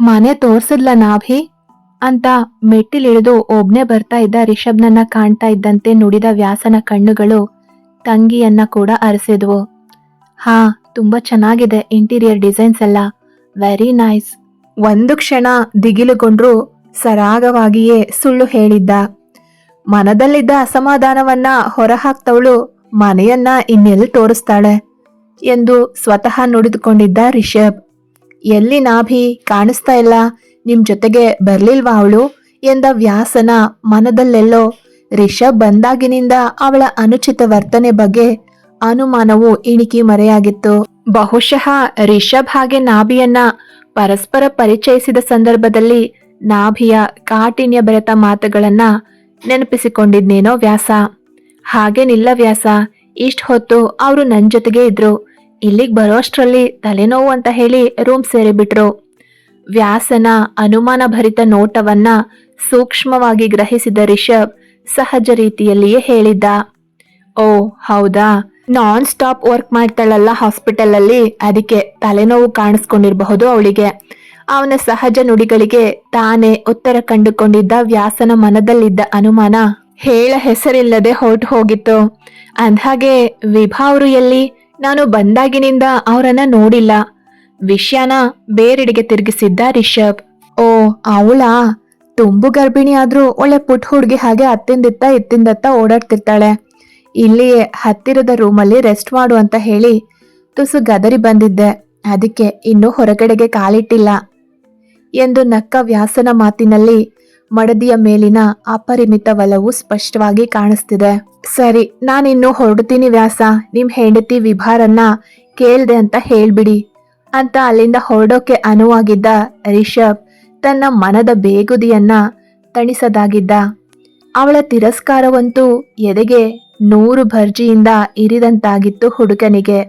ಮನೆ ತೋರ್ಸದ್ಲ ನಾಭಿ? ಅಂತ ಮೆಟ್ಟಿಲಿಳಿದು ಒಬ್ನೇ ಬರ್ತಾ ಇದ್ದ ರಿಷಬ್ನನ್ನ ಕಾಣ್ತಾ ಇದ್ದಂತೆ ನುಡಿದ ವ್ಯಾಸನ ಕಣ್ಣುಗಳು ತಂಗಿಯನ್ನ ಕೂಡ ಅರಸಿದ್ವು. ಹಾ, ತುಂಬಾ ಚೆನ್ನಾಗಿದೆ ಇಂಟೀರಿಯರ್ ಡಿಸೈನ್ಸ್ ಎಲ್ಲ. Very nice. ಒಂದು ಕ್ಷಣ ದಿಗಿಲುಗೊಂಡ್ರು ಸರಾಗವಾಗಿಯೇ ಸುಳ್ಳು ಹೇಳಿದ್ದ. ಮನದಲ್ಲಿದ್ದ ಅಸಮಾಧಾನವನ್ನ ಹೊರಹಾಕ್ತವಳು ಮನೆಯನ್ನ ಇನ್ನೆಲ್ಲಿ ತೋರಿಸ್ತಾಳೆ? ಎಂದು ಸ್ವತಃ ನುಡಿದುಕೊಂಡಿದ್ದ ರಿಷಬ್. ಎಲ್ಲಿ ನಾಭಿ ಕಾಣಿಸ್ತಾ ಇಲ್ಲ? ನಿಮ್ ಜೊತೆಗೆ ಬರ್ಲಿಲ್ವಾ ಅವಳು? ಎಂದ ವ್ಯಾಸನ ಮನದಲ್ಲೆಲ್ಲೋ ರಿಷಬ್ ಬಂದಾಗಿನಿಂದ ಅವಳ ಅನುಚಿತ ವರ್ತನೆ ಬಗ್ಗೆ ಅನುಮಾನವು ಇಣಿಕಿ ಮರೆಯಾಗಿತ್ತು. ಬಹುಶಃ ರಿಷಬ್ ಹಾಗೆ ನಾಭಿಯನ್ನ ಪರಸ್ಪರ ಪರಿಚಯಿಸಿದ ಸಂದರ್ಭದಲ್ಲಿ ನಾಭಿಯ ಕಾಠಿಣ್ಯ ಬೆರೆತ ಮಾತುಗಳನ್ನ ನೆನಪಿಸಿಕೊಂಡಿದ್ನೇನೋ ವ್ಯಾಸ? ಹಾಗೇನಿಲ್ಲ ವ್ಯಾಸ, ಇಷ್ಟ ಹೊತ್ತು ಅವರು ನನ್ನ ಜೊತೆಗೆ ಇದ್ರು. ಇಲ್ಲಿಗ್ ಬರೋಷ್ಟರಲ್ಲಿ ತಲೆನೋವು ಅಂತ ಹೇಳಿ ರೂಮ್ ಸೇರಿಬಿಟ್ರು. ವ್ಯಾಸನ ಅನುಮಾನ ಭರಿತ ನೋಟವನ್ನ ಸೂಕ್ಷ್ಮವಾಗಿ ಗ್ರಹಿಸಿದ ರಿಷಬ್ ಸಹಜ ರೀತಿಯಲ್ಲಿಯೇ ಹೇಳಿದ್ದ. ಓ, ಹೌದಾ? ನಾನ್ ಸ್ಟಾಪ್ ವರ್ಕ್ ಮಾಡ್ತಾಳಲ್ಲ ಹಾಸ್ಪಿಟಲ್ ಅಲ್ಲಿ ಅದಕ್ಕೆ ತಲೆನೋವು ಕಾಣಿಸ್ಕೊಂಡಿರಬಹುದು ಅವಳಿಗೆ. ಅವನ ಸಹಜ ನುಡಿಗಳಿಗೆ ತಾನೇ ಉತ್ತರ ಕಂಡುಕೊಂಡಿದ್ದ ವ್ಯಾಸನ ಮನದಲ್ಲಿದ್ದ ಅನುಮಾನ ಹೇಳ ಹೆಸರಿಲ್ಲದೆ ಹೊರಟು ಹೋಗಿತ್ತು. ಅಂದ್ಹಾಗೆ ವಿಭಾ ಅವರು ಎಲ್ಲಿ? ನಾನು ಬಂದಾಗಿನಿಂದ ಅವರನ್ನ ನೋಡಿಲ್ಲ. ವಿಷಯನ ಬೇರೆಡೆಗೆ ತಿರುಗಿಸಿದ್ದ ರಿಷಬ್. ಓ, ಅವಳಾ? ತುಂಬು ಗರ್ಭಿಣಿ ಆದ್ರೂ ಒಳ್ಳೆ ಪುಟ್ ಹುಡುಗಿ ಹಾಗೆ ಅತ್ತಿಂದಿತ್ತ ಇತ್ತಿಂದತ್ತ ಓಡಾಡ್ತಿರ್ತಾಳೆ. ಇಲ್ಲಿಯೇ ಹತ್ತಿರದ ರೂಮಲ್ಲಿ ರೆಸ್ಟ್ ಮಾಡು ಅಂತ ಹೇಳಿ ತುಸು ಗದರಿ ಬಂದಿದ್ದೆ. ಅದಕ್ಕೆ ಇನ್ನೂ ಹೊರಗಡೆಗೆ ಕಾಲಿಟ್ಟಿಲ್ಲ. ಎಂದು ನಕ್ಕ ವ್ಯಾಸನ ಮಾತಿನಲ್ಲಿ ಮಡದಿಯ ಮೇಲಿನ ಅಪರಿಮಿತ ಒಲವು ಸ್ಪಷ್ಟವಾಗಿ ಕಾಣಿಸ್ತಿದೆ. ಸರಿ, ನಾನಿನ್ನು ಹೊರಡ್ತೀನಿ ವ್ಯಾಸ. ನಿಮ್ ಹೆಂಡತಿ ವಿಭಾರನ್ನ ಕೇಳ್ದೆ ಅಂತ ಹೇಳ್ಬಿಡಿ. ಅಂತ ಅಲ್ಲಿಂದ ಹೊರಡೋಕೆ ಅನುವಾಗಿದ್ದ ರಿಷಬ್ ತನ್ನ ಮನದ ಬೇಗುದಿಯನ್ನ ತಣಿಸದಾಗಿದ್ದ. ಅವಳ ತಿರಸ್ಕಾರವಂತೂ ಎದೆಗೆ ನೂರು ಭರ್ಜಿಯಿಂದ ಇರಿದಂತಾಗಿತ್ತು ಹುಡುಗನಿಗೆ.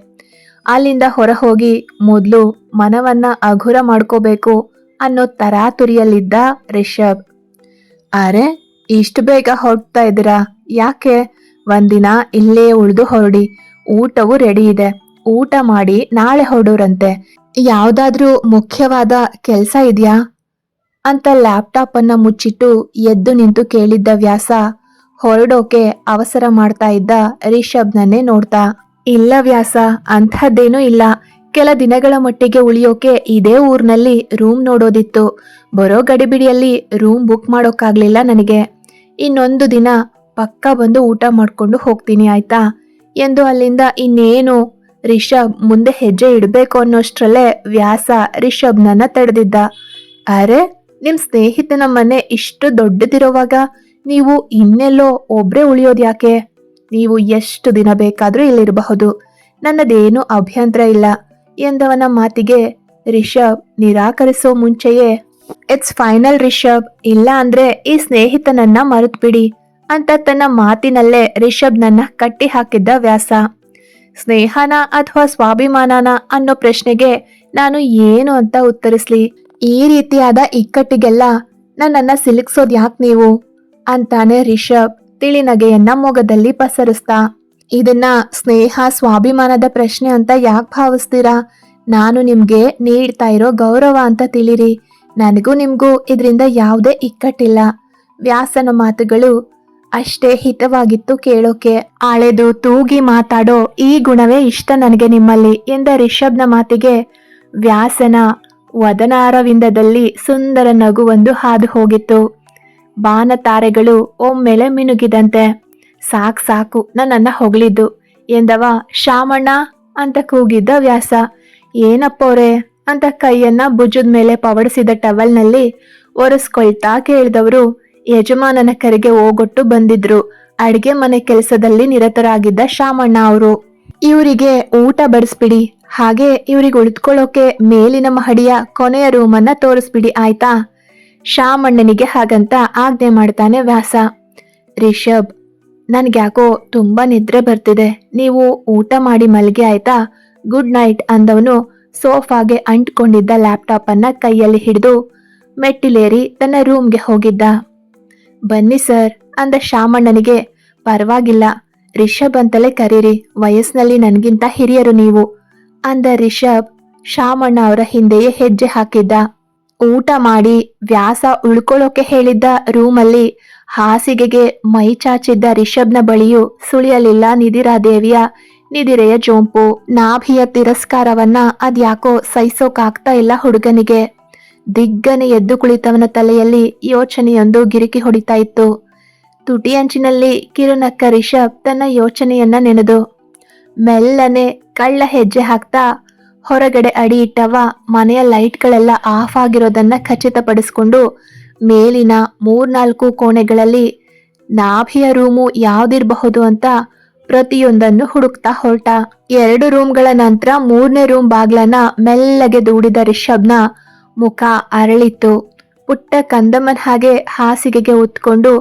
ಅಲ್ಲಿಂದ ಹೊರ ಹೋಗಿ ಮೊದಲು ಮನವನ್ನ ಅಘುರ ಮಾಡ್ಕೋಬೇಕು ಅನ್ನೋ ತರಾತುರಿಯಲ್ಲಿದ್ದ ರಿಷಬ್. ಅರೆ, ಇಷ್ಟು ಬೇಗ ಹೊರಡ್ತಾ ಇದ್ದೀರಾ? ಯಾಕೆ ಒಂದಿನ ಇಲ್ಲೇ ಉಳಿದು ಹೊರಡಿ. ಊಟವು ರೆಡಿ ಇದೆ. ಊಟ ಮಾಡಿ ನಾಳೆ ಹೊರಡೋರಂತೆ. ಯಾವ್ದಾದ್ರೂ ಮುಖ್ಯವಾದ ಕೆಲಸ ಇದೆಯಾ? ಅಂತ ಲ್ಯಾಪ್ಟಾಪ್ ಅನ್ನ ಮುಚ್ಚಿಟ್ಟು ಎದ್ದು ನಿಂತು ಕೇಳಿದ್ದ ವ್ಯಾಸ ಹೊರಡೋಕೆ ಅವಸರ ಮಾಡ್ತಾ ಇದ್ದ ರಿಷಬ್ನನ್ನೇ ನೋಡ್ತಾ. ಇಲ್ಲ ವ್ಯಾಸ, ಅಂಥದ್ದೇನೂ ಇಲ್ಲ. ಕೆಲ ದಿನಗಳ ಮಟ್ಟಿಗೆ ಉಳಿಯೋಕೆ ಇದೇ ಊರ್ನಲ್ಲಿ ರೂಮ್ ನೋಡೋದಿತ್ತು. ಬರೋ ಗಡಿಬಿಡಿಯಲ್ಲಿ ರೂಮ್ ಬುಕ್ ಮಾಡೋಕ್ಕಾಗ್ಲಿಲ್ಲ ನನಗೆ. ಇನ್ನೊಂದು ದಿನ ಪಕ್ಕ ಬಂದು ಊಟ ಮಾಡ್ಕೊಂಡು ಹೋಗ್ತೀನಿ, ಆಯ್ತಾ? ಎಂದು ಅಲ್ಲಿಂದ ಇನ್ನೇನು ರಿಷಬ್ ಮುಂದೆ ಹೆಜ್ಜೆ ಇಡಬೇಕು ಅನ್ನೋಷ್ಟರಲ್ಲೇ ವ್ಯಾಸ ರಿಷಬ್ನನ್ನ ತಡೆದಿದ್ದ. ಅರೆ ನಿಮ್ಮ ಸ್ನೇಹಿತನ ಮನೆ ಇಷ್ಟು ದೊಡ್ಡದಿರುವಾಗ ನೀವು ಇನ್ನೆಲ್ಲೋ ಒಬ್ಬರೇ ಉಳಿಯೋದು ಯಾಕೆ? ನೀವು ಎಷ್ಟು ದಿನ ಬೇಕಾದರೂ ಇಲ್ಲಿರಬಹುದು. ನನ್ನದೇನು ಅಭ್ಯಂತರ ಇಲ್ಲ, ಎಂದವನ ಮಾತಿಗೆ ರಿಷಬ್ ನಿರಾಕರಿಸೋ ಮುಂಚೆಯೇ ಇಟ್ಸ್ ಫೈನಲ್ ರಿಷಬ್. ಇಲ್ಲ ಅಂದ್ರೆ ಈ ಸ್ನೇಹಿತನನ್ನ ಮರೆತ್ಬಿಡಿ. ಅಂತ ತನ್ನ ಮಾತಿನಲ್ಲೇ ರಿಷಬ್ನನ್ನ ಕಟ್ಟಿ ಹಾಕಿದ್ದ ವ್ಯಾಸ. ಸ್ನೇಹನ ಅಥವಾ ಸ್ವಾಭಿಮಾನನ ಅನ್ನೋ ಪ್ರಶ್ನೆಗೆ ನಾನು ಏನು ಅಂತ ಉತ್ತರಿಸ್ಲಿ? ಈ ರೀತಿಯಾದ ಇಕ್ಕಟ್ಟಿಗೆಲ್ಲ ನನ್ನನ್ನ ಸಿಲುಕ್ಸೋದ್ ಯಾಕ್ ನೀವು? ಅಂತಾನೆ ರಿಷಬ್ ತಿಳಿನಗೆಯನ್ನ ಮೊಗದಲ್ಲಿ ಪಸರಿಸ್ತಾ. ಇದನ್ನ ಸ್ನೇಹ ಸ್ವಾಭಿಮಾನದ ಪ್ರಶ್ನೆ ಅಂತ ಯಾಕೆ ಭಾವಿಸ್ತೀರಾ? ನಾನು ನಿಮ್ಗೆ ನೀಡ್ತಾ ಇರೋ ಗೌರವ ಅಂತ ತಿಳಿರಿ. ನನಗೂ ನಿಮಗೂ ಇದರಿಂದ ಯಾವುದೇ ಇಕ್ಕಟ್ಟಿಲ್ಲ. ವ್ಯಾಸನ ಮಾತುಗಳು ಅಷ್ಟೇ ಹಿತವಾಗಿತ್ತು ಕೇಳೋಕೆ. ಆಳೆದು ತೂಗಿ ಮಾತಾಡೋ ಈ ಗುಣವೇ ಇಷ್ಟ ನನಗೆ ನಿಮ್ಮಲ್ಲಿ ಎಂದ ರಿಷಬ್ನ ಮಾತಿಗೆ. ವ್ಯಾಸನ ವದನಾರವಿಂದದಲ್ಲಿ ಸುಂದರ ನಗುವೊಂದು ಹಾದು ಹೋಗಿತ್ತು. ಬಾನ ತಾರೆಗಳು ಒಮ್ಮೆಲೆ ಮಿನುಗಿದಂತೆ. ಸಾಕ್ ಸಾಕು ನನ್ನನ್ನ ಹೊಗಳಿದ್ದು ಎಂದವ ಶಾಮಣ್ಣ ಅಂತ ಕೂಗಿದ್ದ ವ್ಯಾಸ. ಏನಪ್ಪೋರೆ ಅಂತ ಕೈಯನ್ನ ಭುಜದ ಮೇಲೆ ಪವಡಿಸಿದ ಟವಲ್ನಲ್ಲಿ ಒರೆಸ್ಕೊಳ್ತಾ ಕೇಳಿದವರು ಯಜಮಾನನ ಕರೆಗೆ ಹೋಗೊಟ್ಟು ಬಂದಿದ್ರು. ಅಡಿಗೆ ಮನೆ ಕೆಲಸದಲ್ಲಿ ನಿರತರಾಗಿದ್ದ ಶಾಮಣ್ಣ ಅವರು. ಇವರಿಗೆ ಊಟ ಬಡಿಸ್ಬಿಡಿ. ಹಾಗೆ ಇವ್ರಿಗೆ ಉಳಿದ್ಕೊಳ್ಳೋಕೆ ಮೇಲಿನ ಮಹಡಿಯ ಕೊನೆಯ ರೂಮನ್ನ ತೋರಿಸ್ಬಿಡಿ, ಆಯ್ತಾ? ಶಾಮಣ್ಣನಿಗೆ ಹಾಗಂತ ಆಜ್ಞೆ ಮಾಡ್ತಾನೆ ವ್ಯಾಸ. ರಿಷಬ್, ನನ್ಗ್ಯಾಕೋ ತುಂಬಾ ನಿದ್ರೆ ಬರ್ತಿದೆ. ನೀವು ಊಟ ಮಾಡಿ ಮಲ್ಗೆ, ಆಯ್ತಾ? ಗುಡ್ ನೈಟ್, ಅಂದವನು ಸೋಫಾಗೆ ಅಂಟ್ಕೊಂಡಿದ್ದ ಲ್ಯಾಪ್ಟಾಪ್ ಅನ್ನ ಕೈಯಲ್ಲಿ ಹಿಡಿದು ಮೆಟ್ಟಿಲೇರಿ ತನ್ನ ರೂಮ್ಗೆ ಹೋಗಿದ್ದ. ಬನ್ನಿ ಸರ್ ಅಂದ ಶಾಮಣ್ಣನಿಗೆ ಪರವಾಗಿಲ್ಲ, ರಿಷಬ್ ಅಂತಲೇ ಕರೀರಿ, ವಯಸ್ಸಿನಲ್ಲಿ ನನಗಿಂತ ಹಿರಿಯರು ನೀವು ಅಂದ ರಿಷಬ್. ಶಾಮಣ್ಣ ಅವರ ಹಿಂದೆಯೇ ಹೆಜ್ಜೆ ಹಾಕಿದ್ದ. ಊಟ ಮಾಡಿ ವ್ಯಾಸ ಉಳ್ಕೊಳ್ಳೋಕೆ ಹೇಳಿದ್ದ ರೂಮಲ್ಲಿ ಹಾಸಿಗೆಗೆ ಮೈ ಚಾಚಿದ್ದ ರಿಷಬ್ನ ಬಳಿಯೂ ಸುಳಿಯಲಿಲ್ಲ ನಿಧಿರಾದೇವಿಯ ನಿದಿರೆಯ ಜೋಂಪು. ನಾಭಿಯ ತಿರಸ್ಕಾರವನ್ನ ಅದ್ಯಾಕೋ ಸಹಿಸೋಕಾಗ್ತಾ ಇಲ್ಲ ಹುಡುಗನಿಗೆ. ದಿಗ್ಗನೆ ಎದ್ದು ಕುಳಿತವನ ತಲೆಯಲ್ಲಿ ಯೋಚನೆಯೊಂದು ಗಿರಿಕಿ ಹೊಡಿತಾ ಇತ್ತು. ತುಟಿಯಂಚಿನಲ್ಲಿ ಕಿರುನಕ್ಕ ರಿಷಬ್ ತನ್ನ ಯೋಚನೆಯನ್ನ ನೆನೆದು, ಮೆಲ್ಲನೆ ಕಳ್ಳ ಹೆಜ್ಜೆ ಹಾಕ್ತಾ ಹೊರಗಡೆ ಅಡಿ ಇಟ್ಟವ ಮನೆಯ ಲೈಟ್ಗಳೆಲ್ಲ ಆಫ್ ಆಗಿರೋದನ್ನ ಖಚಿತಪಡಿಸಿಕೊಂಡು ಮೇಲಿನ ಮೂರ್ನಾಲ್ಕು ಕೋಣೆಗಳಲ್ಲಿ ನಾಭಿಯ ರೂಮು ಯಾವ್ದಿರಬಹುದು ಅಂತ ಪ್ರತಿಯೊಂದನ್ನು ಹುಡುಕ್ತಾ ಹೊರಟ. ಎರಡು ರೂಮ್ಗಳ ನಂತರ ಮೂರನೇ ರೂಮ್ ಬಾಗ್ಲನ್ನ ಮೆಲ್ಲಗೆ ದೂಡಿದ ರಿಷಬ್ನ ಮುಖ ಅರಳಿತ್ತು ಪುಟ್ಟ ಕಂದಮ್ಮನ ಹಾಗೆ ಹಾಸಿಗೆಗೆ ಉತ್ಕೊಂಡು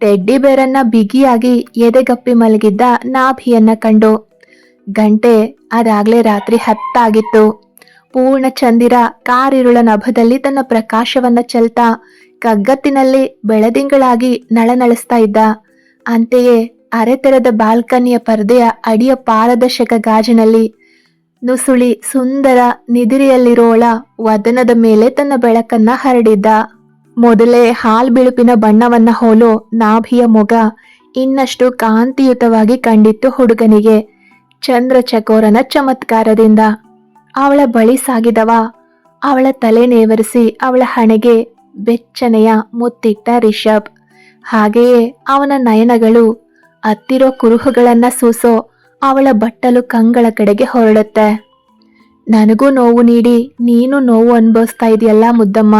ಟೆಡ್ಡಿ ಬೇರನ್ನ ಬಿಗಿಯಾಗಿ ಎದೆಗಪ್ಪಿ ಮಲಗಿದ್ದ ನಾಭಿಯನ್ನ ಕಂಡು. ಗಂಟೆ, ಅದಾಗ್ಲೇ ರಾತ್ರಿ ಹತ್ತಾಗಿತ್ತು. ಪೂರ್ಣ ಚಂದಿರ ಕಾರಿರುಳ ನಭದಲ್ಲಿ ತನ್ನ ಪ್ರಕಾಶವನ್ನ ಚೆಲ್ತಾ ಕಗ್ಗತ್ತಿನಲ್ಲಿ ಬೆಳದಿಂಗಳಾಗಿ ನಳನಳಿಸ್ತಾ ಇದ್ದ. ಅಂತೆಯೇ ಅರೆತೆರೆದ ಬಾಲ್ಕನಿಯ ಪರದೆಯ ಅಡಿಯ ಪಾರದರ್ಶಕ ಗಾಜಿನಲ್ಲಿ ನುಸುಳಿ ಸುಂದರ ನಿದಿರಿಯಲ್ಲಿರೋಳ ವದನದ ಮೇಲೆ ತನ್ನ ಬೆಳಕನ್ನ ಹರಡಿದ್ದ. ಮೊದಲೇ ಹಾಲ್ ಬಿಳುಪಿನ ಬಣ್ಣವನ್ನ ಹೋಲೋ ನಾಭಿಯ ಮೊಗ ಇನ್ನಷ್ಟು ಕಾಂತಿಯುತವಾಗಿ ಕಂಡಿತ್ತು ಹುಡುಗನಿಗೆ. ಚಂದ್ರ ಚಕೋರನ ಚಮತ್ಕಾರದಿಂದ. ಅವಳ ಬಳಿ ಸಾಗಿದವ. ಅವಳ ತಲೆ ನೇವರಿಸಿ ಅವಳ ಹಣೆಗೆ ಬೆಚ್ಚನೆಯ ಮುತ್ತಿಟ್ಟ ರಿಷಬ್. ಹಾಗೆಯೇ ಅವನ ನಯನಗಳು ಹತ್ತಿರೋ ಕುರುಹುಗಳನ್ನ ಸೂಸೋ ಅವಳ ಬಟ್ಟಲು ಕಂಗಳ ಕಡೆಗೆ ಹೊರಡುತ್ತೆ ನನಗೂ ನೋವು ನೀಡಿ, ನೀನು ನೋವು ಅನುಭವಿಸ್ತಾ ಇದೆಯಲ್ಲ ಮುದ್ದಮ್ಮ.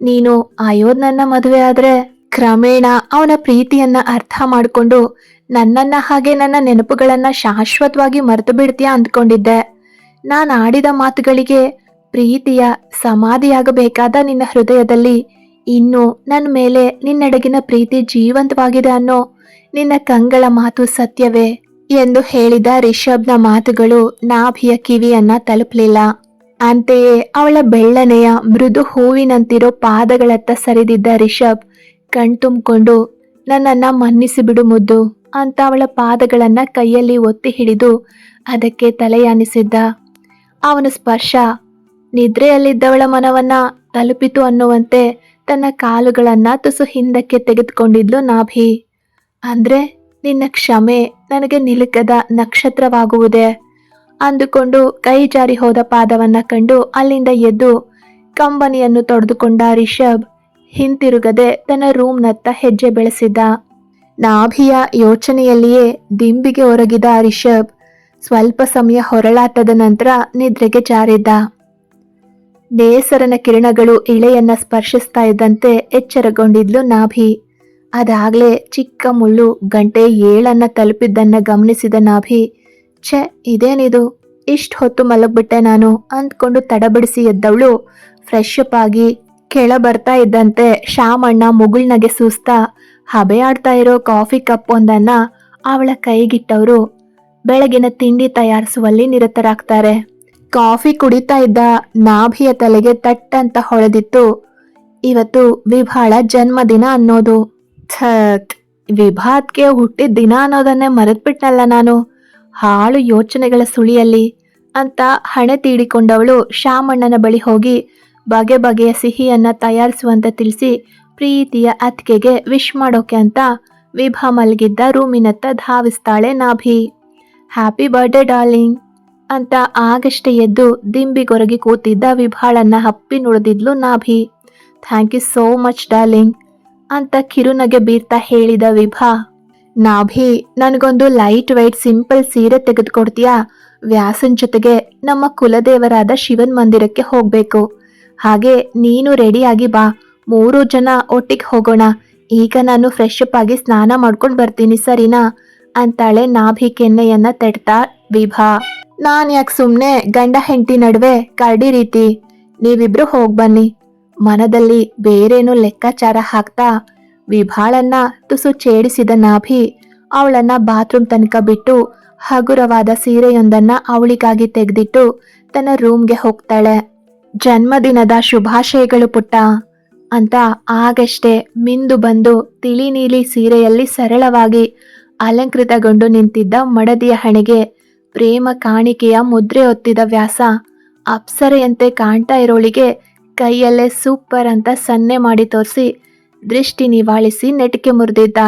ನೀನು ಅಯೋದ್ ನನ್ನ ಮದುವೆ ಆದ್ರೆ ಕ್ರಮೇಣ ಅವನ ಪ್ರೀತಿಯನ್ನ ಅರ್ಥ ಮಾಡಿಕೊಂಡು ನನ್ನನ್ನ ಹಾಗೆ ನನ್ನ ನೆನಪುಗಳನ್ನ ಶಾಶ್ವತವಾಗಿ ಮರೆತು ಬಿಡ್ತೀಯ ಅಂದ್ಕೊಂಡಿದ್ದೆ. ನಾನು ಆಡಿದ ಮಾತುಗಳಿಗೆ ಪ್ರೀತಿಯ ಸಮಾಧಿಯಾಗಬೇಕಾದ ನಿನ್ನ ಹೃದಯದಲ್ಲಿ ಇನ್ನು ನನ್ನ ಮೇಲೆ ನಿನ್ನೆಡಗಿನ ಪ್ರೀತಿ ಜೀವಂತವಾಗಿದೆ ಅನ್ನೋ ನಿನ್ನ ಕಂಗಳ ಮಾತು ಸತ್ಯವೇ. ಎಂದು ಹೇಳಿದ ರಿಷಬ್ನ ಮಾತುಗಳು ನಾಭಿಯ ಕಿವಿಯನ್ನ ತಲುಪಲಿಲ್ಲ. ಅಂತೆಯೇ ಅವಳ ಬೆಳ್ಳನೆಯ ಮೃದು ಹೂವಿನಂತಿರೋ ಪಾದಗಳತ್ತ ಸರಿದಿದ್ದ ರಿಷಬ್ ಕಣ್ತುಂಬಿಕೊಂಡು, ನನ್ನನ್ನ ಮನ್ನಿಸಿಬಿಡು ಮುದ್ದು ಅಂತ ಅವಳ ಪಾದಗಳನ್ನ ಕೈಯಲ್ಲಿ ಒತ್ತಿ ಹಿಡಿದು ಅದಕ್ಕೆ ತಲೆಯಾನಿಸಿದ್ದ. ಅವನ ಸ್ಪರ್ಶ ನಿದ್ರೆಯಲ್ಲಿದ್ದವಳ ಮನವನ್ನ ತಲುಪಿತು ಅನ್ನುವಂತೆ ತನ್ನ ಕಾಲುಗಳನ್ನ ತುಸು ಹಿಂದಕ್ಕೆ ತೆಗೆದುಕೊಂಡಿದ್ಲು ನಾಭಿ. ಅಂದ್ರೆ ನಿನ್ನ ಕ್ಷಮೆ ನನಗೆ ನಿಲುಕದ ನಕ್ಷತ್ರವಾಗುವುದೇ? ಅಂದುಕೊಂಡು ಕೈ ಜಾರಿ ಹೋದ ಪಾದವನ್ನ ಕಂಡು ಅಲ್ಲಿಂದ ಎದ್ದು ಕಂಬನಿಯನ್ನು ತೊಡೆದುಕೊಂಡ ರಿಷಬ್ ಹಿಂತಿರುಗದೆ ತನ್ನ ರೂಮ್ನತ್ತ ಹೆಜ್ಜೆ ಬೆಳೆಸಿದ್ದ ನಾಭಿಯ ಯೋಚನೆಯಲ್ಲಿಯೇ ದಿಂಬಿಗೆ ಒರಗಿದ ರಿಷಬ್ ಸ್ವಲ್ಪ ಸಮಯ ಹೊರಳಾಟದ ನಂತರ ನಿದ್ರೆಗೆ ಜಾರಿದ್ದ ನೇಸರನ ಕಿರಣಗಳು ಇಳೆಯನ್ನ ಸ್ಪರ್ಶಿಸ್ತಾ ಇದ್ದಂತೆ ಎಚ್ಚರಗೊಂಡಿದ್ಲು ನಾಭಿ. ಅದಾಗ್ಲೇ ಚಿಕ್ಕ ಮುಳ್ಳು ಗಂಟೆ ಏಳನ್ನ ತಲುಪಿದ್ದನ್ನ ಗಮನಿಸಿದ ನಾಭಿ, ಛೆ, ಇದೇನಿದು? ಇಷ್ಟು ಹೊತ್ತು ಮಲಗ್ಬಿಟ್ಟೆ ನಾನು ಅಂದ್ಕೊಂಡು ತಡಬಡಿಸಿ ಎದ್ದವಳು. ಫ್ರೆಶ್ ಅಪ್ ಆಗಿ ಕೆಳ ಬರ್ತಾ ಇದ್ದಂತೆ ಶ್ಯಾಮಣ್ಣ ಮುಗುಳ್ನಗೆ ಸೂಸ್ತಾ, ಹಬೆ ಆಡ್ತಾ ಇರೋ ಕಾಫಿ ಕಪ್ ಒಂದನ್ನ ಅವಳ ಕೈಗಿಟ್ಟವರು. ಬೆಳಗಿನ ತಿಂಡಿ ತಯಾರಿಸುವಲ್ಲಿ ನಿರತರಾಗ್ತಾರೆ. ಕಾಫಿ ಕುಡಿತಾ ಇದ್ದ ನಾಭಿಯ ತಲೆಗೆ ತಟ್ಟಂತ ಹೊಳೆದಿತ್ತು. ಇವತ್ತು ವಿಭಾಳ ಜನ್ಮದಿನ ಅನ್ನೋದು. ಛತ್, ವಿಭಾತ್ಗೆ ಹುಟ್ಟಿದ ದಿನ ಅನ್ನೋದನ್ನೇ ಮರೆತ್ಬಿಟ್ನಲ್ಲ ನಾನು. ಹಾಳು ಯೋಚನೆಗಳ ಸುಳಿಯಲ್ಲಿ ಅಂತ ಹಣೆ ತೀಡಿಕೊಂಡವಳು ಶಾಮಣ್ಣನ ಬಳಿ ಹೋಗಿ ಬಗೆ ಬಗೆಯ ಸಿಹಿಯನ್ನ ತಯಾರಿಸುವಂತ ತಿಳಿಸಿ ಪ್ರೀತಿಯ ಅತ್ತಿಗೆಗೆ ವಿಶ್ ಮಾಡೋಕೆ ಅಂತ ವಿಭಾ ಮಲಗಿದ್ದ ರೂಮಿನತ್ತ ಧಾವಿಸ್ತಾಳೆ ನಾಭಿ. ಹ್ಯಾಪಿ ಬರ್ಡೇ ಡಾರ್ಲಿಂಗ್ ಅಂತ ಆಗಷ್ಟೇ ಎದ್ದು ದಿಂಬಿಗೊರಗಿ ಕೂತಿದ್ದ ವಿಭಾಳನ್ನ ಹಪ್ಪಿ ನುಡಿದಿದ್ಲು ನಾಭಿ. Thank you so much darling. ಅಂತ ಕಿರುನಗೆ ಬೀರ್ತಾ ಹೇಳಿದ ವಿಭಾ, ನಾಭಿ, ನನಗೊಂದು ಲೈಟ್ ವೈಟ್ ಸಿಂಪಲ್ ಸೀರೆ ತೆಗೆದುಕೊಡ್ತೀಯಾ? ವ್ಯಾಸನ್ ಜೊತೆಗೆ ನಮ್ಮ ಕುಲದೇವರಾದ ಶಿವನ್ ಮಂದಿರಕ್ಕೆ ಹೋಗ್ಬೇಕು. ಹಾಗೆ ನೀನು ರೆಡಿಯಾಗಿ ಬಾ, ಮೂರು ಜನ ಒಟ್ಟಿಗೆ ಹೋಗೋಣ. ಈಗ ನಾನು ಫ್ರೆಶ್ ಅಪ್ ಆಗಿ ಸ್ನಾನ ಮಾಡ್ಕೊಂಡು ಬರ್ತೀನಿ, ಸರಿನಾ? ಅಂತಾಳೆ ನಾಭಿ ಕೆನ್ನೆಯನ್ನ ತೆಡ್ತಾ ವಿಭಾ. ನಾನು ಯಾಕೆ ಸುಮ್ಮನೆ ಗಂಡ ಹೆಂಡತಿ ನಡುವೆ, ಕರಡಿ ರೀತಿ. ನೀವಿಬ್ರು ಹೋಗ್ ಬನ್ನಿ. ಮನದಲ್ಲಿ ಬೇರೇನೋ ಲೆಕ್ಕಾಚಾರ ಹಾಕ್ತಾ ವಿಭಾಳನ್ನ ತುಸು ಛೇಡಿಸಿದ ನಾಭಿ ಅವಳನ್ನ ಬಾತ್ರೂಮ್ ತನಕ ಬಿಟ್ಟು ಹಗುರವಾದ ಸೀರೆಯೊಂದನ್ನ ಅವಳಿಗಾಗಿ ತೆಗೆದಿಟ್ಟು ತನ್ನ ರೂಮ್ಗೆ ಹೋಗ್ತಾಳೆ. ಜನ್ಮದಿನದ ಶುಭಾಶಯಗಳು ಪುಟ್ಟ. ಅಂತ ಆಗಷ್ಟೇ ಮಿಂದು ಬಂದು ತಿಳಿ ನೀಲಿ ಸೀರೆಯಲ್ಲಿ ಸರಳವಾಗಿ ಅಲಂಕೃತಗೊಂಡು ನಿಂತಿದ್ದ ಮಡದಿಯ ಹಣೆಗೆ ಪ್ರೇಮ ಕಾಣಿಕೆಯ ಮುದ್ರೆ ಒತ್ತಿದ ವ್ಯಾಸ ಅಪ್ಸರೆಯಂತೆ ಕಾಣ್ತಾ ಇರೋಳಿಗೆ ಕೈಯಲ್ಲೇ ಸೂಪರ್ ಅಂತ ಸನ್ನೆ ಮಾಡಿ ತೋರಿಸಿ ದೃಷ್ಟಿ ನಿವಾಳಿಸಿ ನೆಟಿಕೆ ಮುರಿದಿದ್ದ.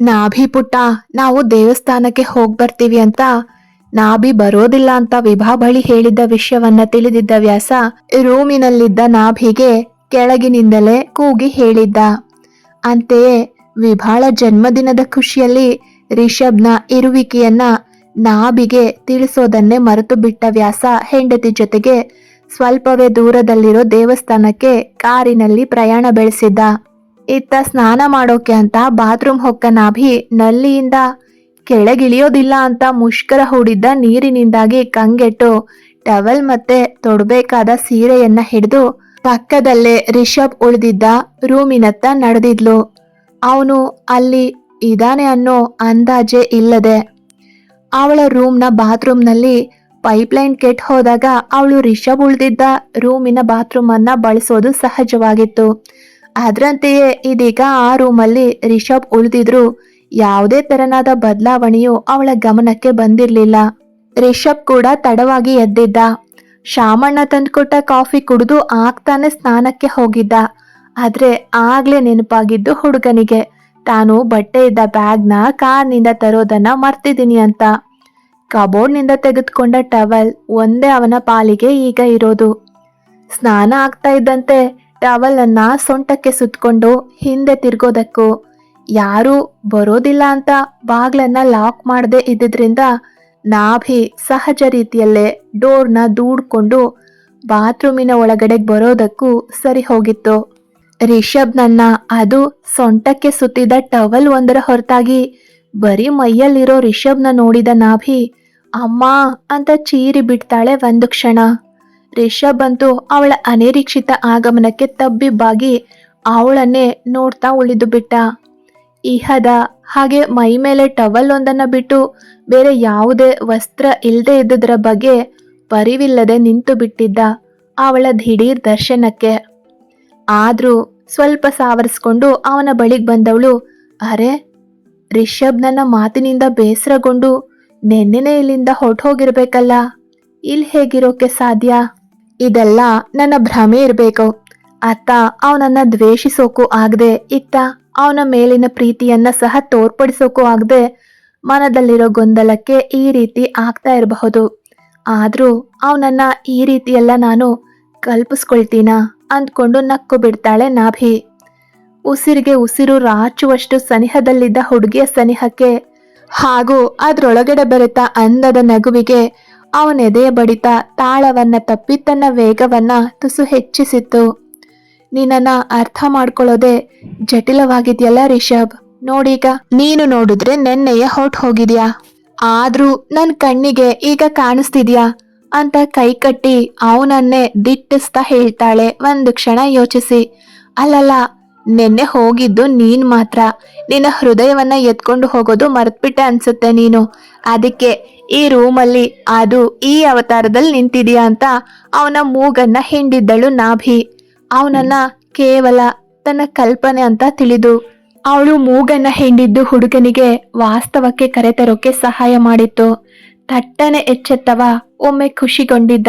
ನಾಭಿ ಪುಟ್ಟ, ನಾವು ದೇವಸ್ಥಾನಕ್ಕೆ ಹೋಗಿ ಬರ್ತೀವಿ ಅಂತ. ನಾಭಿ ಬರೋದಿಲ್ಲ ಅಂತ ವಿಭಾ ಬಳಿ ಹೇಳಿದ್ದ ವಿಷಯವನ್ನ ತಿಳಿದಿದ್ದ ವ್ಯಾಸ ರೂಮಿನಲ್ಲಿದ್ದ ನಾಭಿಗೆ ಕೆಳಗಿನಿಂದಲೇ ಕೂಗಿ ಹೇಳಿದ್ದ. ಅಂತೆಯೇ ವಿಭಾಳ ಜನ್ಮದಿನದ ಖುಷಿಯಲ್ಲಿ ರಿಷಬ್ನ ಇರುವಿಕೆಯನ್ನ ನಾಭಿಗೆ ತಿಳಿಸೋದನ್ನೇ ಮರೆತು ಬಿಟ್ಟ ವ್ಯಾಸ ಹೆಂಡತಿ ಜೊತೆಗೆ ಸ್ವಲ್ಪವೇ ದೂರದಲ್ಲಿರೋ ದೇವಸ್ಥಾನಕ್ಕೆ ಕಾರಿನಲ್ಲಿ ಪ್ರಯಾಣ ಬೆಳೆಸಿದ್ದ. ಇತ್ತ ಸ್ನಾನ ಮಾಡೋಕೆ ಅಂತ ಬಾತ್ರೂಮ್ ಹೊಕ್ಕ ನಾಭಿ ನಲ್ಲಿಯಿಂದ ಕೆಳಗಿಳಿಯೋದಿಲ್ಲ ಅಂತ ಮುಷ್ಕರ ಹೂಡಿದ್ದ ನೀರಿನಿಂದಾಗಿ ಕಂಗೆಟ್ಟು ಟವಲ್ ಮತ್ತೆ ತೊಡಬೇಕಾದ ಸೀರೆಯನ್ನ ಹಿಡಿದು ಪಕ್ಕದಲ್ಲೇ ರಿಷಬ್ ಉಳಿದಿದ್ದ ರೂಮಿನತ್ತ ನಡೆದಿದ್ಲು. ಅವನು ಅಲ್ಲಿ ಇದಾನೆ ಅನ್ನೋ ಅಂದಾಜೆ ಇಲ್ಲದೆ ಅವಳ ರೂಮ್ನ ಬಾತ್ರೂಮ್ನಲ್ಲಿ ಪೈಪ್ಲೈನ್ ಕೆಟ್ಟ ಹೋದಾಗ ಅವಳು ರಿಷಬ್ ಉಳಿದಿದ್ದ ರೂಮಿನ ಬಾತ್ರೂಮ್ ಅನ್ನ ಬಳಸೋದು ಸಹಜವಾಗಿತ್ತು. ಅದರಂತೆಯೇ ಇದೀಗ ಆ ರೂಮಲ್ಲಿ ರಿಷಬ್ ಉಳಿದಿದ್ರು ಯಾವುದೇ ತೆರನಾದ ಬದಲಾವಣೆಯು ಅವಳ ಗಮನಕ್ಕೆ ಬಂದಿರಲಿಲ್ಲ. ರಿಷಬ್ ಕೂಡ ತಡವಾಗಿ ಎದ್ದಿದ್ದ. ಶಾಮಣ್ಣ ತಂದುಕೊಟ್ಟ ಕಾಫಿ ಕುಡಿದು ಆಗ್ತಾನೆ ಸ್ನಾನಕ್ಕೆ ಹೋಗಿದ್ದ. ಆದ್ರೆ ಆಗ್ಲೇ ನೆನಪಾಗಿದ್ದು ಹುಡುಗನಿಗೆ. ತಾನು ಬಟ್ಟೆ ಇದ್ದ ಬ್ಯಾಗ್ನ ಕಾರ್ನಿಂದ ತರೋದನ್ನ ಮರ್ತಿದ್ದೀನಿ ಅಂತ. ಕಬೋರ್ಡ್ನಿಂದ ತೆಗೆದುಕೊಂಡ ಟವಲ್ ಒಂದೇ ಅವನ ಪಾಲಿಗೆ ಈಗ ಇರೋದು. ಸ್ನಾನ ಆಗ್ತಾ ಇದ್ದಂತೆ ಟವಲ್ ಅನ್ನ ಸೊಂಟಕ್ಕೆ ಸುತ್ತಕೊಂಡು ಹಿಂದೆ ತಿರ್ಗೋದಕ್ಕೂ. ಯಾರೂ ಬರೋದಿಲ್ಲ ಅಂತ ಬಾಗ್ಲನ್ನ ಲಾಕ್ ಮಾಡದೆ ಇದ್ದಿದ್ರಿಂದ ನಾಭಿ ಸಹಜ ರೀತಿಯಲ್ಲೇ ಡೋರ್ನ ದೂಡ್ಕೊಂಡು ಬಾತ್ರೂಮಿನ ಒಳಗಡೆ ಬರೋದಕ್ಕೂ ಸರಿ ಹೋಗಿತ್ತು. ರಿಷಬ್ ನನ್ನ ಅದು ಸೊಂಟಕ್ಕೆ ಸುತ್ತಿದ ಟವಲ್ ಒಂದರ ಹೊರತಾಗಿ ಬರೀ ಮೈಯಲ್ಲಿರೋ ರಿಷಬ್ನ ನೋಡಿದ ನಾಭಿ ಅಮ್ಮ ಅಂತ ಚೀರಿ ಬಿಡ್ತಾಳೆ ಒಂದು ಕ್ಷಣ. ರಿಷಬ್ ಅಂತೂ ಅವಳ ಅನಿರೀಕ್ಷಿತ ಆಗಮನಕ್ಕೆ ತಬ್ಬಿಬ್ಬಾಗಿ ಅವಳನ್ನೇ ನೋಡ್ತಾ ಉಳಿದು ಬಿಟ್ಟ. ಇಹದ ಹಾಗೆ ಮೈ ಮೇಲೆ ಟವಲ್ ಒಂದನ್ನ ಬಿಟ್ಟು ಬೇರೆ ಯಾವುದೇ ವಸ್ತ್ರ ಇಲ್ಲದೆ ಇದ್ದುದರ ಬಗ್ಗೆ ಪರಿವಿಲ್ಲದೆ ನಿಂತು ಬಿಟ್ಟಿದ್ದ ಅವಳ ದಿಢೀರ್ ದರ್ಶನಕ್ಕೆ. ಆದರೂ ಸ್ವಲ್ಪ ಸಾವರಿಸ್ಕೊಂಡು ಅವನ ಬಳಿಗೆ ಬಂದವಳು, ಅರೆ ರಿಷಬ್ ನನ್ನ ಮಾತಿನಿಂದ ಬೇಸರಗೊಂಡು ನೆನ್ನೆನೇ ಇಲ್ಲಿಂದ ಹೊರಟೋಗಿರ್ಬೇಕಲ್ಲ? ಇಲ್ಲಿ ಹೇಗಿರೋಕೆ ಸಾಧ್ಯ? ಇದೆಲ್ಲ ನನ್ನ ಭ್ರಮೆ ಇರಬೇಕು. ಅತ್ತ ಅವನನ್ನ ದ್ವೇಷಿಸೋಕು ಆಗದೆ, ಇತ್ತ ಅವನ ಮೇಲಿನ ಪ್ರೀತಿಯನ್ನ ಸಹ ತೋರ್ಪಡಿಸೋಕು ಆಗದೆ ಮನದಲ್ಲಿರೋ ಗೊಂದಲಕ್ಕೆ ಈ ರೀತಿ ಆಗ್ತಾ ಇರಬಹುದು. ಆದರೂ ಅವನನ್ನ ಈ ರೀತಿಯೆಲ್ಲ ನಾನು ಕಲ್ಪಿಸ್ಕೊಳ್ತೀನ ಅಂದ್ಕೊಂಡು ನಕ್ಕು ಬಿಡ್ತಾಳೆ ನಾಭಿ. ಉಸಿರಿಗೆ ಉಸಿರು ರಾಚುವಷ್ಟು ಸನಿಹದಲ್ಲಿದ್ದ ಹುಡುಗಿಯ ಸನಿಹಕ್ಕೆ ಹಾಗೂ ಅದರೊಳಗಡೆ ಬೆರೆತ ಅಂದದ ನಗುವಿಗೆ ಅವನೆದೆಯ ಬಡಿತ ತಾಳವನ್ನ ತಪ್ಪಿ ತನ್ನ ವೇಗವನ್ನ ತುಸು ಹೆಚ್ಚಿಸಿತ್ತು. ನಿನ್ನ ಅರ್ಥ ಮಾಡ್ಕೊಳ್ಳೋದೆ ಜಟಿಲವಾಗಿದೆಯಲ್ಲ ರಿಷಬ್. ನೋಡೀಗ ನೀನು ನೋಡಿದ್ರೆ ನೆನ್ನೆಯ ಹೊಟ್ಟು ಹೋಗಿದ್ಯಾ? ಆದ್ರೂ ನನ್ನ ಕಣ್ಣಿಗೆ ಈಗ ಕಾಣಿಸ್ತಿದ್ಯಾ? ಅಂತ ಕೈ ಕಟ್ಟಿ ಅವನನ್ನೇ ದಿಟ್ಟಿಸ್ತಾ ಹೇಳ್ತಾಳೆ. ಒಂದು ಕ್ಷಣ ಯೋಚಿಸಿ. ಅಲ್ಲಲ್ಲ ನಿನ್ನೆ ಹೋಗಿದ್ದು ನೀನ್ ಮಾತ್ರ. ನಿನ್ನ ಹೃದಯವನ್ನ ಎತ್ಕೊಂಡು ಹೋಗೋದು ಮರ್ತ್ಬಿಟ್ಟೆ ಅನ್ಸುತ್ತೆ ನೀನು. ಅದಕ್ಕೆ ಈ ರೂಮಲ್ಲಿ ಅದು ಈ ಅವತಾರದಲ್ಲಿ ನಿಂತಿದ್ಯಾ ಅಂತ ಅವನ ಮೂಗನ್ನ ಹಿಂಡಿದ್ದಳು ನಾಭಿ. ಅವನನ್ನ ಕೇವಲ ತನ್ನ ಕಲ್ಪನೆ ಅಂತ ತಿಳಿದು ಅವಳು ಮೂಗನ್ನ ಹಿಂಡಿದ್ದು ಹುಡುಗನಿಗೆ ವಾಸ್ತವಕ್ಕೆ ಕರೆತರೋಕೆ ಸಹಾಯ ಮಾಡಿತ್ತು. ತಟ್ಟನೆ ಎಚ್ಚೆತ್ತವ, ಒಮ್ಮೆ ಖುಷಿಗೊಂಡಿದ್ದ.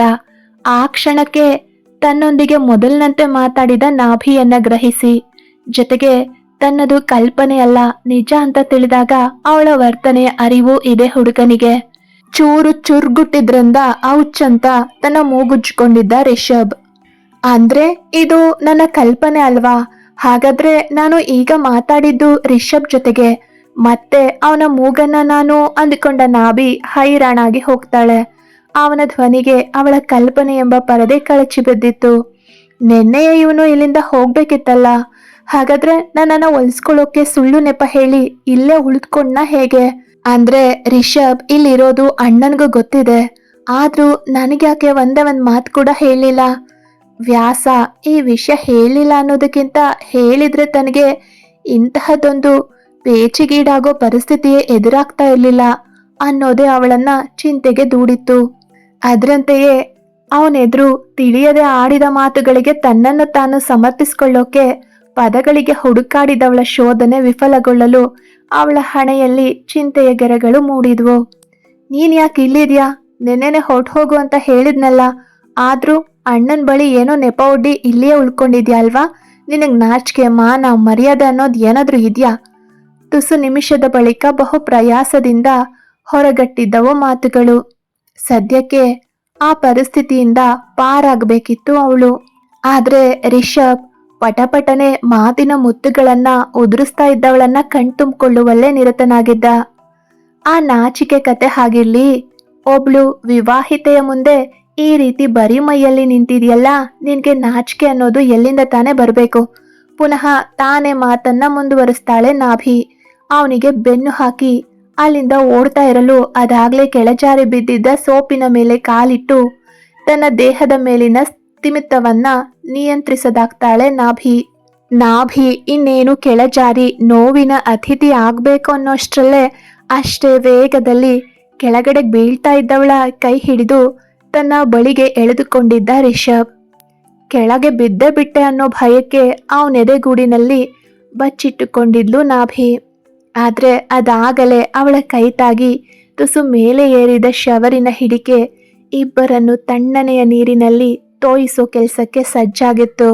ಆ ಕ್ಷಣಕ್ಕೆ ತನ್ನೊಂದಿಗೆ ಮೊದಲಿನಂತೆ ಮಾತಾಡಿದ ನಾಭಿಯನ್ನ ಗ್ರಹಿಸಿ ಜೊತೆಗೆ ತನ್ನದು ಕಲ್ಪನೆಯಲ್ಲ ನಿಜ ಅಂತ ತಿಳಿದಾಗ ಅವಳ ವರ್ತನೆಯ ಅರಿವು ಇದೆ ಹುಡುಗನಿಗೆ. ಚೂರು ಚುರ್ಗುಟ್ಟಿದ್ರಿಂದ ಔಚ್ ಅಂತ ತನ್ನ ಮೂಗುಜ್ಕೊಂಡಿದ್ದ ರಿಷಬ್. ಅಂದ್ರೆ ಇದು ನನ್ನ ಕಲ್ಪನೆ ಅಲ್ವಾ? ಹಾಗಾದ್ರೆ ನಾನು ಈಗ ಮಾತಾಡಿದ್ದು ರಿಷಬ್ ಜೊತೆಗೆ. ಮತ್ತೆ ಅವನ ಮೂಗನ್ನ ನಾನು ಅಂದುಕೊಂಡ ನಾಭಿ ಹೈರಾಣಾಗಿ ಹೋಗ್ತಾಳೆ. ಅವನ ಧ್ವನಿಗೆ ಅವಳ ಕಲ್ಪನೆ ಎಂಬ ಪರದೆ ಕಳಚಿ ಬಿದ್ದಿತ್ತು. ನಿನ್ನೆಯ ಇವನು ಇಲ್ಲಿಂದ ಹೋಗ್ಬೇಕಿತ್ತಲ್ಲ. ಹಾಗಾದ್ರೆ ನನ್ನನ್ನ ಒಲಿಸ್ಕೊಳ್ಳೋಕೆ ಸುಳ್ಳು ನೆಪ ಹೇಳಿ ಇಲ್ಲೇ ಉಳಿದ್ಕೊಂಡ್ನ ಹೇಗೆ? ಅಂದ್ರೆ ರಿಷಬ್ ಇಲ್ಲಿರೋದು ಅಣ್ಣನ್ಗೂ ಗೊತ್ತಿದೆ. ಆದ್ರೂ ನನಗ್ಯಾಕೆ ಒಂದೇ ಒಂದ್ ಮಾತು ಕೂಡ ಹೇಳಿಲ್ಲ? ವ್ಯಾಸ ಈ ವಿಷಯ ಹೇಳಿಲ್ಲ ಅನ್ನೋದಕ್ಕಿಂತ ಹೇಳಿದ್ರೆ ತನಗೆ ಇಂತಹದ್ದೊಂದು ಪೇಚಿಗೀಡಾಗೋ ಪರಿಸ್ಥಿತಿಯೇ ಎದುರಾಗ್ತಾ ಇರಲಿಲ್ಲ ಅನ್ನೋದೇ ಅವಳನ್ನ ಚಿಂತೆಗೆ ದೂಡಿತ್ತು. ಅದರಂತೆಯೇ ಅವನೆದುರು ತಿಳಿಯದೆ ಆಡಿದ ಮಾತುಗಳಿಗೆ ತನ್ನನ್ನು ತಾನು ಸಮರ್ಥಿಸಿಕೊಳ್ಳೋಕೆ ಪದಗಳಿಗೆ ಹುಡುಕಾಡಿದವಳ ಶೋಧನೆ ವಿಫಲಗೊಳ್ಳಲು ಅವಳ ಹಣೆಯಲ್ಲಿ ಚಿಂತೆಯ ಗೆರೆಗಳು ಮೂಡಿದ್ವು. ನೀನ್ ಯಾಕೆ ಇಲ್ಲಿದ್ಯಾ? ನೆನ್ನೆನೆ ಹೋಗು ಅಂತ ಹೇಳಿದ್ನಲ್ಲ. ಆದ್ರೂ ಅಣ್ಣನ ಬಳಿ ಏನೋ ನೆಪ ಒಡ್ಡಿ ಇಲ್ಲಿಯೇ ಉಳ್ಕೊಂಡಿದ್ಯಾ ಅಲ್ವಾ? ನಿನಗೆ ನಾಚಿಕೆ, ಮಾನ, ಮರ್ಯಾದೆ ಅನ್ನೋದು ಏನಾದ್ರೂ ಇದೆಯಾ? ತುಸು ನಿಮಿಷದ ಬಳಿಕ ಬಹು ಪ್ರಯಾಸದಿಂದ ಹೊರಗಟ್ಟಿದ್ದವು ಮಾತುಗಳು. ಸದ್ಯಕ್ಕೆ ಆ ಪರಿಸ್ಥಿತಿಯಿಂದ ಪಾರಾಗಬೇಕಿತ್ತು ಅವಳು. ಆದ್ರೆ ರಿಷಬ್ ಪಟಪಟನೆ ಮಾತಿನ ಮುತ್ತುಗಳನ್ನ ಉದುರಿಸ್ತಾ ಇದ್ದವಳನ್ನ ಕಣ್ತುಂಬಿಕೊಳ್ಳುವಲ್ಲೇ ನಿರತನಾಗಿದ್ದ. ಆ ನಾಚಿಕೆ ಕತೆ ಹಾಗಿರ್ಲಿ, ಒಬ್ಳು ವಿವಾಹಿತೆಯ ಮುಂದೆ ಈ ರೀತಿ ಬರೀ ಮೈಯಲ್ಲಿ ನಿಂತಿದೆಯಲ್ಲ, ನಿನ್ಗೆ ನಾಚಿಕೆ ಅನ್ನೋದು ಎಲ್ಲಿಂದ ತಾನೇ ಬರಬೇಕು? ಪುನಃ ತಾನೇ ಮಾತನ್ನ ಮುಂದುವರಿಸ್ತಾಳೆ ನಾಭಿ. ಅವನಿಗೆ ಬೆನ್ನು ಹಾಕಿ, ಅಲ್ಲಿಂದ ಓಡ್ತಾ ಇರಲು ಅದಾಗ್ಲೇ ಕೆಳಜಾರಿ ಬಿದ್ದಿದ್ದ ಸೋಪಿನ ಮೇಲೆ ಕಾಲಿಟ್ಟು, ತನ್ನ ದೇಹದ ಮೇಲಿನ ಸ್ಥಿಮಿತವನ್ನ ನಿಯಂತ್ರಿಸದಾಗ್ತಾಳೆ ನಾಭಿ. ನಾಭಿ, ಇನ್ನೇನು ಕೆಳಜಾರಿ ನೋವಿನ ಅತಿಥಿ ಆಗ್ಬೇಕು ಅನ್ನೋಷ್ಟರಲ್ಲೇ ಅಷ್ಟೇ ವೇಗದಲ್ಲಿ ಕೆಳಗಡೆ ಬೀಳ್ತಾ ಇದ್ದವಳ ಕೈ ಹಿಡಿದು ತನ್ನ ಬಳಿಗೆ ಎಳೆದುಕೊಂಡಿದ್ದ ರಿಷಬ್. ಕೆಳಗೆ ಬಿದ್ದೆ ಬಿಟ್ಟೆ ಅನ್ನೋ ಭಯಕ್ಕೆ ಅವನೆದೆಗೂಡಿನಲ್ಲಿ ಬಚ್ಚಿಟ್ಟುಕೊಂಡಿದ್ಲು ನಾಭಿ. ಆದ್ರೆ ಅದಾಗಲೇ ಅವಳ ಕೈ ತಾಗಿ ತುಸು ಮೇಲೆ ಏರಿದ ಶವರಿನ ಹಿಡಿಕೆ ಇಬ್ಬರನ್ನು ತಣ್ಣನೆಯ ನೀರಿನಲ್ಲಿ ತೋಯಿಸೋ ಕೆಲಸಕ್ಕೆ ಸಜ್ಜಾಗಿತ್ತು.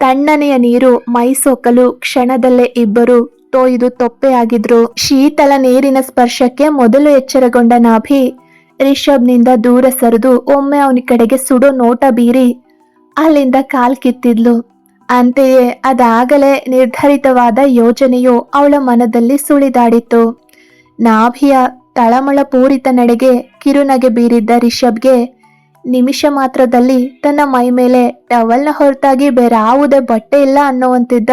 ತಣ್ಣನೆಯ ನೀರು ಮೈಸೋಕಲು ಕ್ಷಣದಲ್ಲೇ ಇಬ್ಬರು ತೋಯ್ದು ತೊಪ್ಪೆಯಾಗಿದ್ರು ಶೀತಲ ನೀರಿನ ಸ್ಪರ್ಶಕ್ಕೆ ಮೊದಲು ಎಚ್ಚರಗೊಂಡ ನಾಭಿ, ರಿಷಬ್ನಿಂದ ದೂರ ಸರಿದು ಒಮ್ಮೆ ಅವನ ಕಡೆಗೆ ಸುಡೋ ನೋಟ ಬೀರಿ ಅಲ್ಲಿಂದ ಕಾಲ್ ಕಿತ್ತಿದ್ಲು. ಅಂತೆಯೇ ಅದಾಗಲೇ ನಿರ್ಧರಿತವಾದ ಯೋಜನೆಯು ಅವಳ ಮನದಲ್ಲಿ ಸುಳಿದಾಡಿತ್ತು. ನಾಭಿಯ ತಳಮಳ ಪೂರಿತ ನಡೆಗೆ ಕಿರುನಗೆ ಬೀರಿದ್ದ ರಿಷಬ್ಗೆ ನಿಮಿಷ ಮಾತ್ರದಲ್ಲಿ ತನ್ನ ಮೈ ಮೇಲೆ ಟವಲ್ನ ಹೊರತಾಗಿ ಬೇರಾವುದೇ ಬಟ್ಟೆ ಇಲ್ಲ ಅನ್ನುವಂತಿದ್ದ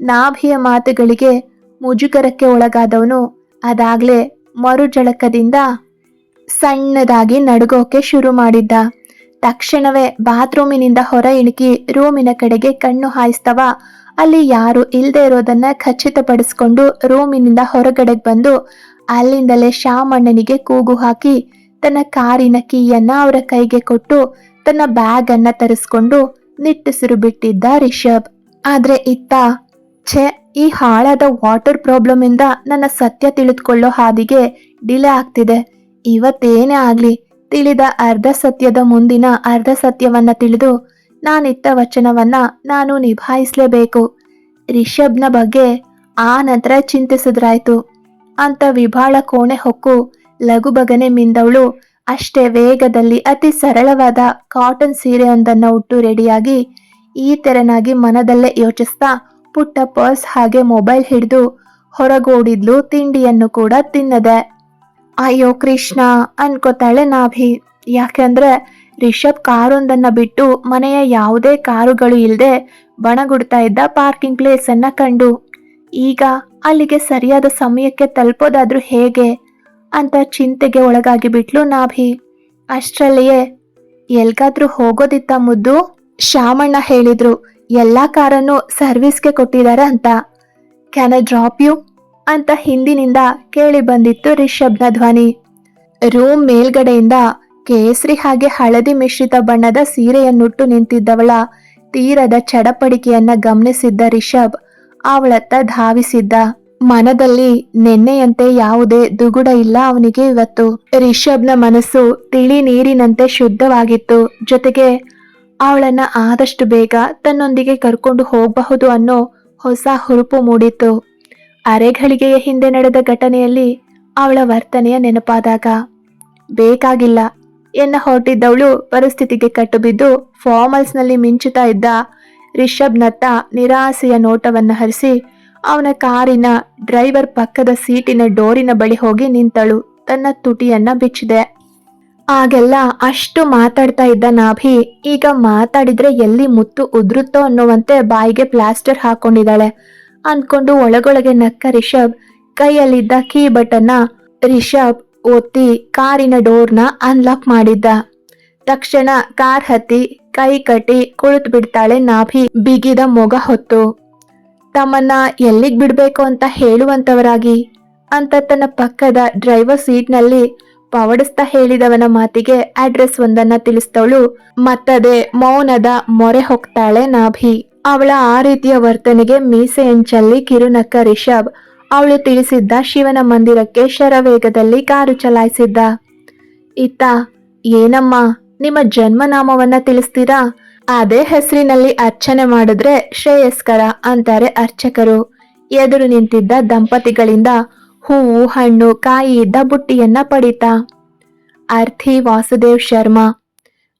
ನಾಭಿಯ ಮಾತುಗಳಿಗೆ ಮುಜುಗರಕ್ಕೆ ಒಳಗಾದವನು ಅದಾಗ್ಲೇ ಮರುಜಳಕದಿಂದ ಸಣ್ಣದಾಗಿ ನಡುಗೋಕೆ ಶುರು ಮಾಡಿದ್ದ. ತಕ್ಷಣವೇ ಬಾತ್ರೂಮಿನಿಂದ ಹೊರ ಇಣುಕಿ ರೂಮಿನ ಕಡೆಗೆ ಕಣ್ಣು ಹಾಯಿಸ್ತವ. ಅಲ್ಲಿ ಯಾರು ಇಲ್ಲದೆ ಇರೋದನ್ನ ಖಚಿತಪಡಿಸಿಕೊಂಡು ರೂಮಿನಿಂದ ಹೊರಗಡೆಗೆ ಬಂದು ಅಲ್ಲಿಂದಲೇ ಶಾಮಣ್ಣನಿಗೆ ಕೂಗು ಹಾಕಿ ತನ್ನ ಕಾರಿನ ಕೀಯನ್ನ ಅವರ ಕೈಗೆ ಕೊಟ್ಟು ತನ್ನ ಬ್ಯಾಗ್ ಅನ್ನ ತರಿಸ್ಕೊಂಡು ನಿಟ್ಟುಸಿರು ಬಿಟ್ಟಿದ್ದ ರಿಷಬ್. ಆದ್ರೆ ಇತ್ತ, ಛೆ, ಈ ಹಾಳಾದ ವಾಟರ್ ಪ್ರಾಬ್ಲಮ್ ಇಂದ ನನ್ನ ಸತ್ಯ ತಿಳಿದುಕೊಳ್ಳೋ ಹಾದಿಗೆ ಡಿಲೇ ಆಗ್ತಿದೆ. ಇವತ್ತೇನೇ ಆಗ್ಲಿ, ತಿಳಿದ ಅರ್ಧ ಸತ್ಯದ ಮುಂದಿನ ಅರ್ಧ ಸತ್ಯವನ್ನ ತಿಳಿದು ನಾನಿತ್ತ ವಚನವನ್ನ ನಾನು ನಿಭಾಯಿಸಲೇಬೇಕು. ರಿಷಬ್ನ ಬಗ್ಗೆ ಆ ನಂತರ ಚಿಂತಿಸಿದ್ರಾಯ್ತು. ಅಂತ ವಿಭಾಳ ಕೋಣೆ ಹೊಕ್ಕು ಲಘುಬಗನೆ ಮಿಂದವಳು. ಅಷ್ಟೇ ವೇಗದಲ್ಲಿ ಅತಿ ಸರಳವಾದ ಕಾಟನ್ ಸೀರೆಯೊಂದನ್ನು ಉಟ್ಟು ರೆಡಿಯಾಗಿ ಈ ತೆರನಾಗಿ ಮನದಲ್ಲೇ ಯೋಚಿಸ್ತಾ ಪುಟ್ಟ ಪರ್ಸ್ ಹಾಗೆ ಮೊಬೈಲ್ ಹಿಡಿದು ಹೊರಗೋಡಿದ್ಲು ತಿಂಡಿಯನ್ನು ಕೂಡ ತಿನ್ನದೆ. ಅಯ್ಯೋ ಕೃಷ್ಣ ಅನ್ಕೋತಾಳೆ ನಾಭಿ. ಯಾಕೆಂದ್ರೆ ರಿಷಬ್ ಕಾರೊಂದನ್ನ ಬಿಟ್ಟು ಮನೆಯ ಯಾವುದೇ ಕಾರುಗಳು ಇಲ್ಲದೆ ಬಣಗುಡ್ತಾ ಇದ್ದ ಪಾರ್ಕಿಂಗ್ ಪ್ಲೇಸನ್ನು ಕಂಡು. ಈಗ ಅಲ್ಲಿಗೆ ಸರಿಯಾದ ಸಮಯಕ್ಕೆ ತಲುಪೋದಾದ್ರೂ ಹೇಗೆ? ಅಂತ ಚಿಂತೆಗೆ ಒಳಗಾಗಿ ಬಿಟ್ಲು ನಾಭಿ. ಅಷ್ಟರಲ್ಲಿಯೇ, ಎಲ್ಗಾದ್ರೂ ಹೋಗೋದಿತ್ತ ಮುದ್ದು? ಶಾಮಣ್ಣ ಹೇಳಿದ್ರು. ಎಲ್ಲಾ ಕಾರನ್ನು ಸರ್ವಿಸ್ಗೆ ಕೊಟ್ಟಿದ್ದಾರೆ ಅಂತ. ಕ್ಯಾನ್ ಐ ಡ್ರಾಪ್ ಯು ಅಂತ ಹಿಂದಿನಿಂದ ಕೇಳಿ ಬಂದಿತ್ತು ರಿಷಬ್ನ ಧ್ವನಿ. ರೂಮ್ ಮೇಲ್ಗಡೆಯಿಂದ ಕೇಸರಿ ಹಾಗೆ ಹಳದಿ ಮಿಶ್ರಿತ ಬಣ್ಣದ ಸೀರೆಯನ್ನುಟ್ಟು ನಿಂತಿದ್ದವಳ ತೀರದ ಚಡಪಡಿಕೆಯನ್ನ ಗಮನಿಸಿದ್ದ ರಿಷಬ್ ಅವಳತ್ತ ಧಾವಿಸಿದ್ದ. ಮನದಲ್ಲಿ ನೆನ್ನೆಯಂತೆ ಯಾವುದೇ ದುಗುಡ ಇಲ್ಲ ಅವನಿಗೆ ಇವತ್ತು. ರಿಷಬ್ನ ಮನಸ್ಸು ತಿಳಿ ನೀರಿನಂತೆ ಶುದ್ಧವಾಗಿತ್ತು. ಜೊತೆಗೆ ಅವಳನ್ನ ಆದಷ್ಟು ಬೇಗ ತನ್ನೊಂದಿಗೆ ಕರ್ಕೊಂಡು ಹೋಗಬಹುದು ಅನ್ನೋ ಹೊಸ ಹುರುಪು ಮೂಡಿತ್ತು. ಅರೆಘಳಿಗೆಯ ಹಿಂದೆ ನಡೆದ ಘಟನೆಯಲ್ಲಿ ಅವಳ ವರ್ತನೆಯ ನೆನಪಾದಾಗ, ಬೇಕಾಗಿಲ್ಲ ಎನ್ನ ಹೊರಟಿದ್ದವಳು ಪರಿಸ್ಥಿತಿಗೆ ಕಟ್ಟುಬಿದ್ದು ಫಾರ್ಮಲ್ಸ್ನಲ್ಲಿ ಮಿಂಚುತ್ತಾ ಇದ್ದ ರಿಷಬ್ನತ್ತ ನಿರಾಸೆಯ ನೋಟವನ್ನು ಹರಿಸಿ ಅವನ ಕಾರಿನ ಡ್ರೈವರ್ ಪಕ್ಕದ ಸೀಟಿನ ಡೋರಿನ ಬಳಿ ಹೋಗಿ ನಿಂತಳು. ತನ್ನ ತುಟಿಯನ್ನ ಬಿಚ್ಚಿದೆ. ಆಗೆಲ್ಲ ಅಷ್ಟು ಮಾತಾಡ್ತಾ ಇದ್ದ ನಾಭಿ, ಈಗ ಮಾತಾಡಿದ್ರೆ ಎಲ್ಲಿ ಮುತ್ತು ಉದುರುತ್ತೋ ಅನ್ನುವಂತೆ ಬಾಯಿಗೆ ಪ್ಲಾಸ್ಟರ್ ಹಾಕೊಂಡಿದ್ದಾಳೆ. ಅಂದ್ಕೊಂಡು ಒಳಗೊಳಗೆ ನಕ್ಕ ರಿಷಬ್, ಕೈಯಲ್ಲಿದ್ದ ಕೀ ಬಟನ್ನ ರಿಷಬ್ ಒತ್ತಿ ಕಾರಿನ ಡೋರ್ನ ಅನ್ಲಾಕ್ ಮಾಡಿದ್ದ. ತಕ್ಷಣ ಕಾರ್ ಹತ್ತಿ, ಕೈ ಕಟ್ಟಿ ಕುಳಿತು ಬಿಡ್ತಾಳೆ ನಾಭಿ, ಬಿಗಿದ ಮೊಗ ಹೊತ್ತು. ತಮ್ಮನ್ನ ಎಲ್ಲಿಗೆ ಬಿಡಬೇಕು ಅಂತ ಹೇಳುವಂತವರಾಗಿ ಅಂತ ತನ್ನ ಪಕ್ಕದ ಡ್ರೈವರ್ ಸೀಟ್ನಲ್ಲಿ ಪವಡಿಸ್ತಾ ಹೇಳಿದವನ ಮಾತಿಗೆ ಅಡ್ರೆಸ್ ಒಂದನ್ನ ತಿಳಿಸ್ತವಳು, ಮತ್ತದೆ ಮೌನದ ಮೊರೆ ಹೋಗ್ತಾಳೆ ನಾಭಿ. ಅವಳ ಆ ರೀತಿಯ ವರ್ತನೆಗೆ ಮೀಸೆ ಎಂಚಲ್ಲಿ ಕಿರುನಕ್ಕ ರಿಷಬ್ ಅವಳು ತಿಳಿಸಿದ್ದ ಶಿವನ ಮಂದಿರಕ್ಕೆ ಶರವೇಗದಲ್ಲಿ ಕಾರು ಚಲಾಯಿಸಿದ್ದ. ಇತ್ತ, ಏನಮ್ಮ, ನಿಮ್ಮ ಜನ್ಮನಾಮವನ್ನ ತಿಳಿಸ್ತೀರಾ? ಅದೇ ಹೆಸರಿನಲ್ಲಿ ಅರ್ಚನೆ ಮಾಡಿದ್ರೆ ಶ್ರೇಯಸ್ಕರ ಅಂತಾರೆ ಅರ್ಚಕರು. ಎದುರು ನಿಂತಿದ್ದ ದಂಪತಿಗಳಿಂದ ಹೂವು, ಹಣ್ಣು, ಕಾಯಿ ಇದ್ದ ಬುಟ್ಟಿಯನ್ನ ಪಡಿತಾ. ಅರ್ಥಿ ವಾಸುದೇವ್ ಶರ್ಮಾ.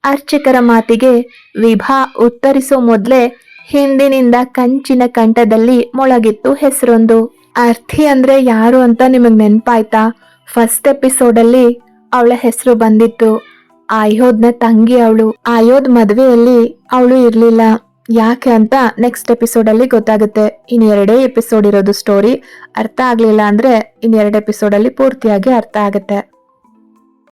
ಅರ್ಚಕರ ಮಾತಿಗೆ ವಿಭಾ ಉತ್ತರಿಸೋ ಮೊದ್ಲೇ ಹಿಂದಿನಿಂದ ಕಂಚಿನ ಕಂಠದಲ್ಲಿ ಮೊಳಗಿತ್ತು ಹೆಸರೊಂದು. ಅರ್ಥಿ ಅಂದ್ರೆ ಯಾರು ಅಂತ ನಿಮಗ್ ನೆನಪಾಯ್ತಾ? ಫಸ್ಟ್ ಎಪಿಸೋಡಲ್ಲಿ ಅವಳ ಹೆಸರು ಬಂದಿತ್ತು. ಆಯೋದ್ನ ತಂಗಿ ಅವಳು. ಆಯೋದ್ ಮದುವೆಯಲ್ಲಿ ಅವಳು ಇರ್ಲಿಲ್ಲ. ಯಾಕೆ ಅಂತ ನೆಕ್ಸ್ಟ್ ಎಪಿಸೋಡ್ ಅಲ್ಲಿ ಗೊತ್ತಾಗುತ್ತೆ. ಎರಡೇ ಎಪಿಸೋಡ್ ಇರೋದು ಸ್ಟೋರಿ ಅರ್ಥ ಆಗ್ಲಿಲ್ಲ ಅಂದ್ರೆ ಇನ್ ಎರಡು ಎಪಿಸೋಡ್ ಅಲ್ಲಿ ಪೂರ್ತಿಯಾಗಿ ಅರ್ಥ ಆಗುತ್ತೆ.